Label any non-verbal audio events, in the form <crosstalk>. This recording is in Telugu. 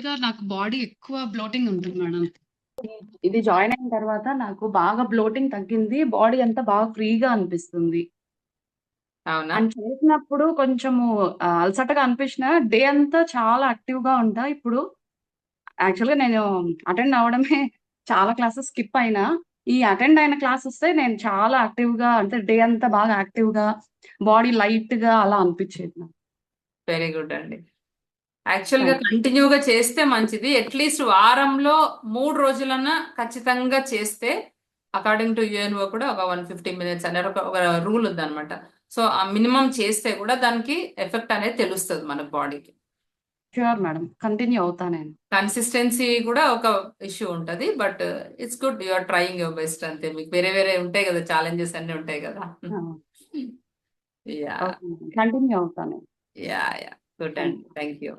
నార్మల్‌గా నాకు బాడీ ఎక్కువ బ్లోటింగ్ ఉంటుంది మేడం. ఇది జాయిన్ అయిన తర్వాత నాకు బాగా బ్లోటింగ్ తగ్గింది. బాడీ అంతా బాగా ఫ్రీగా అనిపిస్తుంది. అవునా? అండ్ చేసినప్పుడు కొంచెము అలసటగా అనిపించినా డే అంతా చాలా యాక్టివ్‌గా ఉంటా. ఇప్పుడు యాక్చువల్‌గా నేను అటెండ్ అవ్వడమే చాలా క్లాసెస్ స్కిప్ అయినా. ఈ అటెండ్ అయిన క్లాసెసే నేను చాలా యాక్టివ్‌గా అంటే డే అంతా బాగా యాక్టివ్‌గా, బాడీ లైట్‌గా అలా అనిపించేది. వెరీ గుడ్ అండి. యాక్చువల్‌గా థాంక్ యూ. కంటిన్యూగా చేస్తే మంచిది. అట్‌లీస్ట్ వారంలో 3 రోజులన్నా ఖచ్చితంగా చేస్తే అకార్డింగ్ టు యూఎన్ఓ కూడా ఒక 150 మినిట్స్ అనేది ఒక రూల్ ఉందన్నమాట. సో, ఆ మినిమమ్ చేస్తే కూడా దానికి ఎఫెక్ట్ అనేది తెలుస్తది మన బాడీకి. Sure madam. కంటిన్యూ అవుతా నేను. కన్సిస్టెన్సీ కూడా ఒక ఇష్యూ ఉంటది. But it's good you are trying your best అంతే. మీకు వేరే వేరే ఉంటాయి కదా! ఛాలెంజెస్ అన్నీ ఉంటాయి కదా! <laughs> మేడం. కంటిన్యూ అవుతా నేను. యాహ్! యాహ్! గుడ్ థాంక్ అండి. యూ. Thank you.